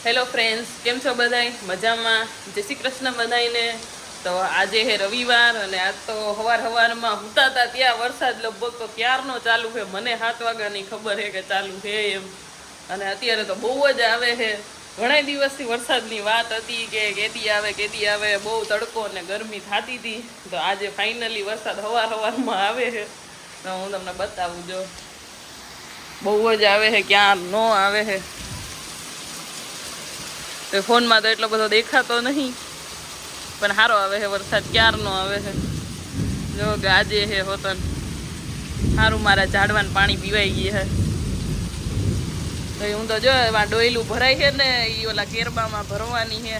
Hello friends કેમ છો બધાય? મજામાં? જય શ્રી કૃષ્ણ બધાયને. તો આજે હે રવિવાર અને આજ તો હવાર હવારમાં હુતાતા ત્યાં વરસાદ લગભગ તો ક્યારનો ચાલુ છે મને સાત વાગ્યાની ખબર છે કે ચાલુ છે એમ. અને અત્યારે તો બહુ જ આવે છે ઘણા દિવસથી વરસાદની વાત હતી કે કેદી આવે કેદી આવે. બહુ તડકો અને ગરમી થતી હતી. તો આજે ફાઇનલી વરસાદ હવાર હવારમાં આવે છે તો હું તમને બતાવું જો. બહુ જ આવે છે ક્યાં નો આવે છે તો ફોનમાં તો એટલો બધો દેખાતો નહીં. પણ સારો આવે છે વરસાદ, ક્યારનો આવે છે? જો કે આજે છે હોતન. સારું મારા ઝાડવાને પાણી પીવાઈ ગઈ છે. તો હું તો જો એમાં ડોયલું ભરાય છે ને એ ઓલા કેરબામાં ભરવાની છે.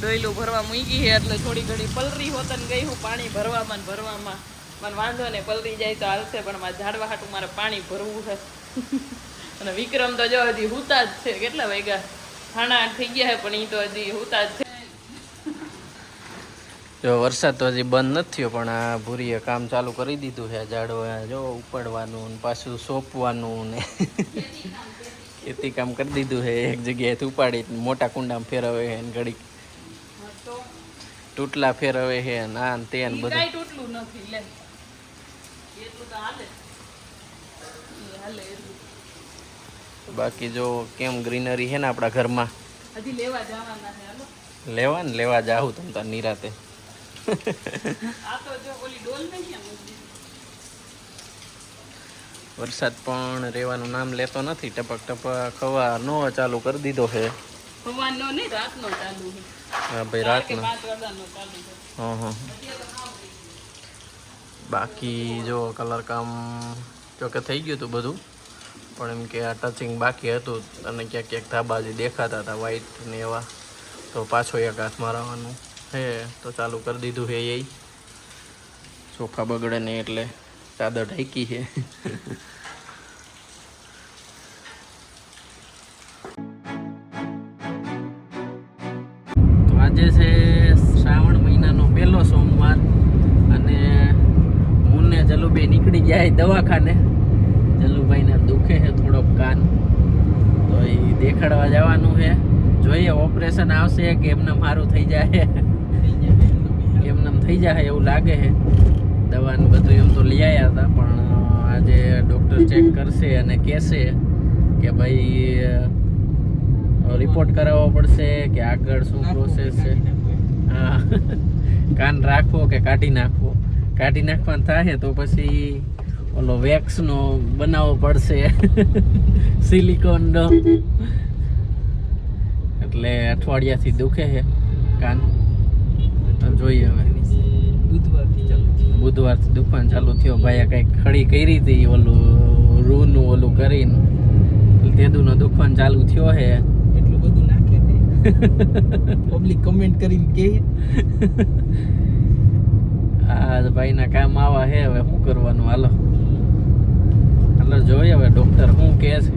ડોયલું ભરવા મૂકી છે એટલે થોડી ઘણી પલરી હોતન ગઈ હું પાણી ભરવામાં ભરવામાં. મને વાંધો ને પલરી જાય તો હાલશે, પણ મારા ઝાડવા હાટું મારે પાણી ભરવું છે. અને વિક્રમ તો જો હજી હુતા જ છે, કેટલા વાગ્યા? આઠ થઈ ગયા છે પણ એ તો હજી હોતા જ જો વરસાદ તો હજી બંધ નથી થયો પણ આ ભૂરીએ કામ ચાલુ કરી દીધું છે ઝાડવા જો ઉપાડવાનું ને પાછું સોંપવાનું ને ખેતી કામ કરી દીધું છે એક જગ્યાએથી ઉપાડી મોટા કુંડામાં ફેરવે છે ને ઘડીક તૂટલા ફેરવે છે ને ને તે ને બધું. તૂટલું નથી લે. એટલું તો હાલે. હાલે બાકી જો કેમ ગ્રીનરી છે ને આપણા ઘરમાં? લેવા ને લેવા જાઉં તમ તાર નિરાતે. વરસાદ પણ રહેવાનું નામ લેતો નથી. ટપક ટપક ખવા નો ચાલુ કરી દીધો છે. સવારનો નહીં રાતનો ચાલુ હા ભાઈ રાતનો. હા હા. બાકી જો કલર કામ જો કે થઈ ગયું હતું બધું? પણ એમ કે આ ટચિંગ બાકી હતું અને ક્યાંક ક્યાંક ધાબા જે દેખાતા હતા વ્હાઈટ ને એવા. તો પાછો એક હાથ મારવાનું. હે તો ચાલુ કરી દીધું છે એ. ચોખા બગડે નહીં એટલે ચાદર ઢાંકી છે તો આજે છે શ્રાવણ મહિનાનો પહેલો સોમવાર. અને હું ને જલુબે નીકળી ગયા દવાખાને. જલુભાઈને દુખે છે થોડોક કાન. તો એ દેખાડવા જવાનું છે. જોઈએ ઓપરેશન આવશે કે એમને મારું થઈ જાય? એમને થઈ જાય એવું લાગે છે. દવા ને બધું એમ તો લઈ આવ્યા હતા પણ આજે ડૉક્ટર ચેક કરશે અને કહેશે કે ભાઈ રિપોર્ટ કરાવવો પડશે કે આગળ શું પ્રોસેસ છે. હા. કાન રાખવો કે કાઢી નાખવો? કાઢી નાખવાનું થાય તો પછી ઓલો વેક્સનો બનાવવો પડશે. સિલિકોનનો. એટલે અઠવાડિયાથી દુખે છે કાન. તો જોઈએ હવે. બુધવારથી દુકાન ચાલુ થયો. ભાઈએ કંઈક ખડી કરી હતી ઓલું રૂનું ઓલું કરીને. તેદુનો દુકાન ચાલુ થયો છે. એટલું બધું નાખે પબ્લિક કમેન્ટ કરીને કે આ ભાઈના કામ આવા હે હવે શું કરવાનું? હાલો. હાલો જોઈએ હવે ડોક્ટર શું કહે છે?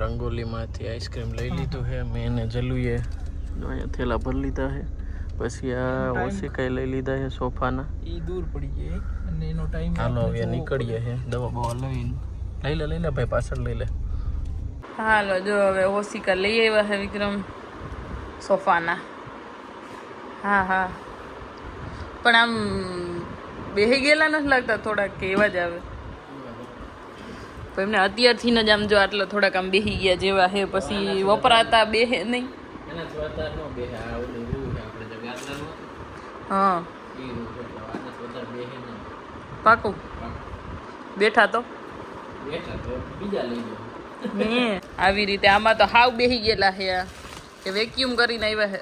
રંગોલીમાંથી આઈસ્ક્રીમ લઈ લીધું છે મેં એને જલુએ અહીંયા થેલા ભરી લીધા છે પછી આ ઓશિકાઈ લઈ લીધા છે સોફાના. એ દૂર પડી જાય અને એનો ટાઈમ હાલો હવે નીકળીએ છે દવા. બવા લઈને. લઈ લે લઈ લે ભાઈ પાછળ લઈ લે. હાલો જો હવે ઓશિકા લઈ આવ્યા છે વિક્રમ સોફાના. હા હા. પણ આમ બેહી ગયેલા નથી લાગતા થોડાક કે એવા જ આવે. તો એમને અત્યારથી જ આમ જો આટલો થોડાક આમ બેહી ગયા જેવા હે પછી વપરાતા બેહે નહીં. હા. પાકું? બેઠા તો? આવી રીતે આમાં તો હાવ બેહી ગયેલા હે આ. કે વેક્યુમ કરીને આવ્યા હે.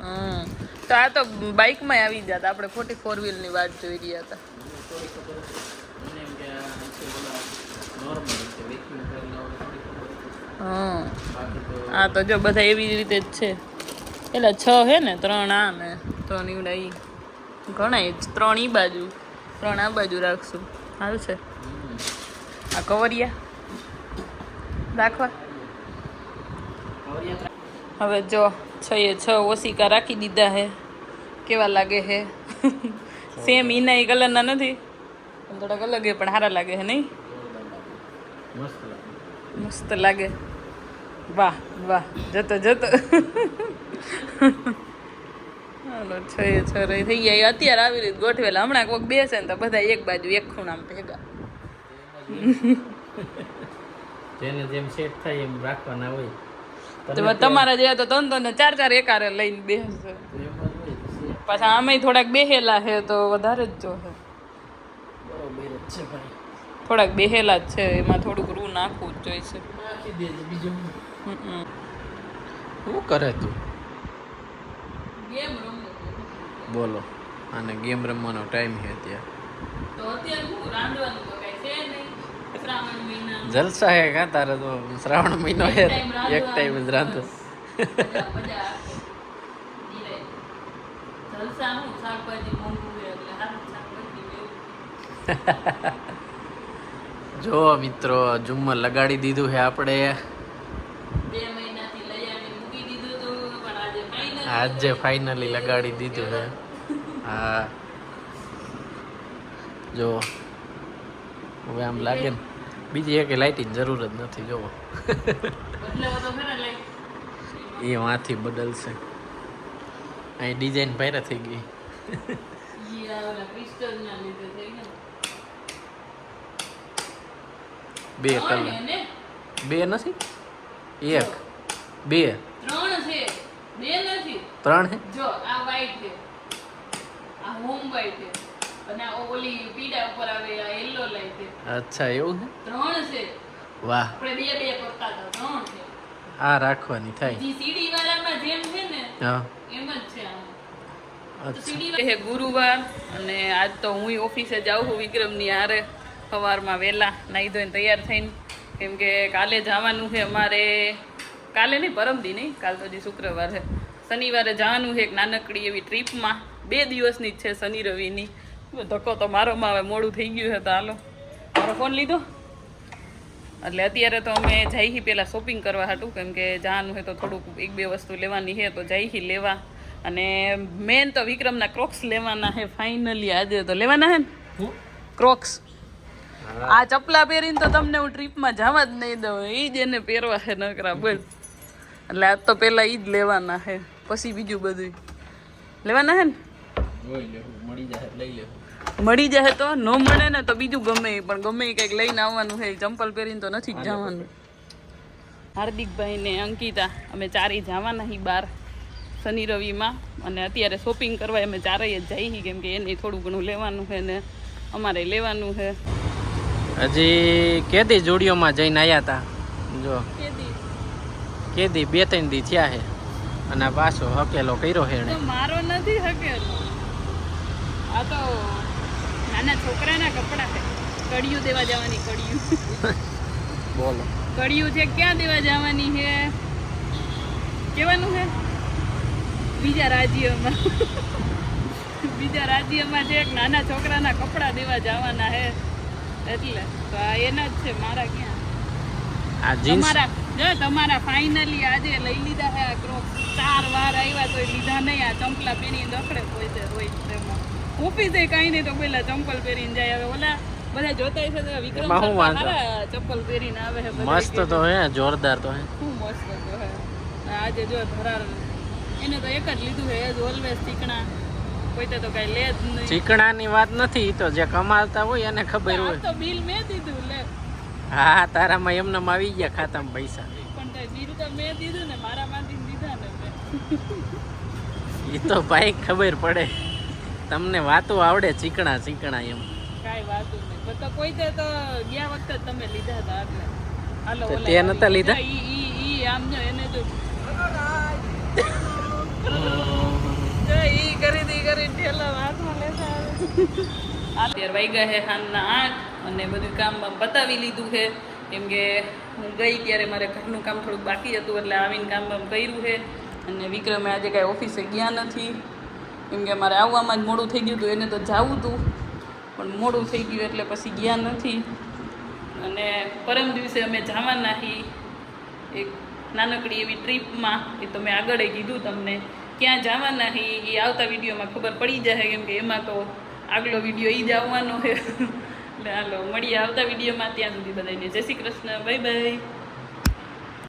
હમ. તો આ તો બાઇકમાં આવી જતા. આપણે ખોટી ફોર વ્હીલની વાત જોઈ રહ્યા હતા. બાકી તો જો બધા એવી રીતે જ છે. એટલે છ હે ને, ત્રણ આ ને, ત્રણ ઈવડા ઈ. ઘણા ત્રણ ઈ બાજુ. ત્રણ આ બાજુ રાખશું. સારું છે. આ કવરિયા. રાખવા. હવે જો, છ એ છ ઓસિકા રાખી દીધા હે. કેવા લાગે હે? સેમ ઈના એ કલરના નથી? પણ થોડાક અલગ પણ સારા લાગે હે નહીં? મસ્ત લાગે. વાહ વાહ જતો જતો. હાલો છ છ રહી થઈ ગયા. અત્યારે આવી રીતે ગોઠવેલા. હમણાં કોઈક બેસે ને તો બધા એક બાજુ એક ખૂણામાં ભેગા. જેને જેમ સેટ થાય એમ રાખવાના હોય. તો તમારા જેવા તો ત્રણ ત્રણ ને ચાર ચાર એકારે લઈને set પાછા આમે થોડાક બેહેલા છે તો વધારે જ જોશે બરોબર જ છે ભાઈ. થોડાક બેહેલા જ છે એમાં થોડુંક રૂ નાખવું જ જોઈશે. નાખી દેજે બીજું. શું કરે તું? ગેમ બોલો અને ગેમ રમવાનો ટાઈમ છે અત્યારે. તો અત્યારે હું રાંધવાનું તો કઈ છે નહીં. જલસા હે કા તારે તો? શ્રાવણ મહિનો હે એક ટાઈમ જ રાંધો મજા મજા આવે. નિરાંત. જલસા હું શાકભાજી મોંઘું છે એટલે હારું શાકભાજી લેવું. જો મિત્રો ઝુમ્મર લગાડી દીધું છે આપણે. આજે ફાઈનલી ફાઇનલી લગાડી દીધું. છે. હા. જો હવે આમ લાગે ને. બીજી એક લાઇટિંગ જરૂર જ નથી જોવો. એ વાંથી બદલશે. અહીં ડિઝાઇન ભાઈ થઈ ગઈ ઈ આ ઓલા crystal ના લીધે થઈ ગયું. બે કલાક? બે નથી? એક. બે. ત્રણ છે. બે નથી. ત્રણ છે જો આ વાઈટ છે. આ હોમ white છે. અને આ ઓલી પીડા ઉપર આવે આ yellow લાઈટ છે. અચ્છા એવું છે ત્રણ છે. વાહ. આપણે બે બે કરતા હતા. ત્રણ છે. આ રાખવાની થાય. જી સીડી વાળામાં જેમ છે ને હા. એમ જ છે આ તો સીડી હે ગુરુવાર અને આજ તો હું ઓફિસે જાઉં છું વિક્રમની હારે. સવારમાં વહેલા નાહી ધોઈને તૈયાર થઈને કેમ કે કાલે જવાનું છે અમારે કાલે નહીં પરમદી નહીં કાલ તો હજી શુક્રવાર છે. શનિવારે જવાનું છે એક નાનકડી એવી ટ્રીપમાં બે દિવસની જ છે શનિ રવિની. ધક્કો તો મારોમાં હવે મોડું થઈ ગયું છે તો હાલો. મારો ફોન લીધો. એટલે અત્યારે તો અમે જઈહી પહેલાં શોપિંગ કરવા હતું કેમ કે જવાનું છે તો થોડુંક એક બે વસ્તુ લેવાની છે તો જઈહી લેવા. અને મેન તો વિક્રમના ક્રોક્સ લેવાના છે ફાઇનલી આજે તો લેવાના છે ને? ક્રોક્સ આ ચપલા પહેરીને તો તમને હું ટ્રીપમાં જવા જ નહીં દઉં. એ જ એને પહેરવા છે નકરા બોલ. એટલે આજ તો પહેલાં એ જ લેવાના છે. પછી બીજું બધું લેવાના છે ને? મળી જાય તો ન મળે ને તો બીજું ગમે પણ ગમે એ કંઈક લઈને આવવાનું છે. ચંપલ પહેરીને તો નથી જ જવાનું. હાર્દિકભાઈ ને અંકિતા અમે ચારેય જવાના હી બહાર શનિ રવિમાં અને અત્યારે શોપિંગ કરવા અમે ચારેય જ જઈએ કેમ કે એને થોડું ઘણું લેવાનું છે ને અમારે લેવાનું છે. હજી કેદી જોડીઓમાં જઈને આવ્યા હતા જો. કેદી? બે ત્રણ દી થયા છે. અને પાછો હકેલો કર્યો છે મારો નથી હકેલો. આ તો નાના છોકરાના કપડા છે. કડિયું દેવા જવાની કડિયું. બોલો. કડિયું છે ક્યાં દેવા જવાની છે? કેવાનું છે? બીજા રાજ્યમાં. બીજા રાજ્યમાં છે એક નાના છોકરાના કપડા દેવા જવાના છે. એટલે તો આ એના જ છે મારા ક્યાં? આ જીન્સ? તમારા જો તમારા ફાઇનલી આજે લઈ લીધા હે આ ક્રોક્સ ચાર વાર આવ્યા તો લીધા નહીં આ ચંપલા પહેરીને દખડે પોઈતે રોજ તેમાં ઓફિસે કાંઈ નહીં તો પેલા ચંપલ પહેરીને જાય હવે. ઓલા બધા જોતા છે તો વિક્રમ સારા ચપ્પલ પહેરીને આવે છે મસ્ત તો હે જોરદાર તો હે. મસ્ત તો હે. આજે જો ધરાર એને તો એક જ લીધું છે એજ ઓલવેઝ ચીકણા. કોઈ તો કાંઈ લે જ નહીં. ચીકણાની વાત નથી ઈ તો જે કમાતા હોય એને ખબર હોય. તો બિલ મેં દીધું લે. હા તારામાં એમને આવી ગયા ખાતામાં પૈસા. પણ તે બિલ તો મેં દીધું ને મારા માંથી દીધા ને એ તો ભાઈ ખબર પડે. તમને વાતો આવડે ચીકણા ચીકણા એમ. કાંઈ વાતું નહીં. તો કોઈ તે તો ગયા વખતે જ તમે લીધા હતા એટલે. હાલો તે નતા લીધા? ઈ ઈ ઈ આમ જો એને જો ઈ કરી દી કરી ઠેલો હાથમાં અત્યારે વાગ્યા છે સાંજના આઠ અને બધું કામ બામ પતાવી લીધું છે. કેમ કે હું ગઈ ત્યારે મારે ઘરનું કામ થોડુંક બાકી હતું એટલે આવીને કામ બામ કર્યું છે. અને વિક્રમે આજે કાંઈ ઓફિસે ગયા નથી. કેમ કે મારે આવવામાં જ મોડું થઈ ગયું હતું, એને તો જાવું હતું. પણ મોડું થઈ ગયું એટલે પછી ગયા નથી. અને પરમ દિવસે અમે જવાના હી એક નાનકડી એવી ટ્રીપમાં, એ તો મેં આગળ કીધું તમને. ક્યાં જવાના હી એ આવતા વિડીયોમાં ખબર પડી જશે કેમ કે એમાં તો આગલો વીડિયો એ જ આવવાનો છે. એટલે હાલો, મળીએ આવતા વિડીયોમાં. ત્યાં સુધી બધાને જય શ્રી કૃષ્ણ. Bye bye.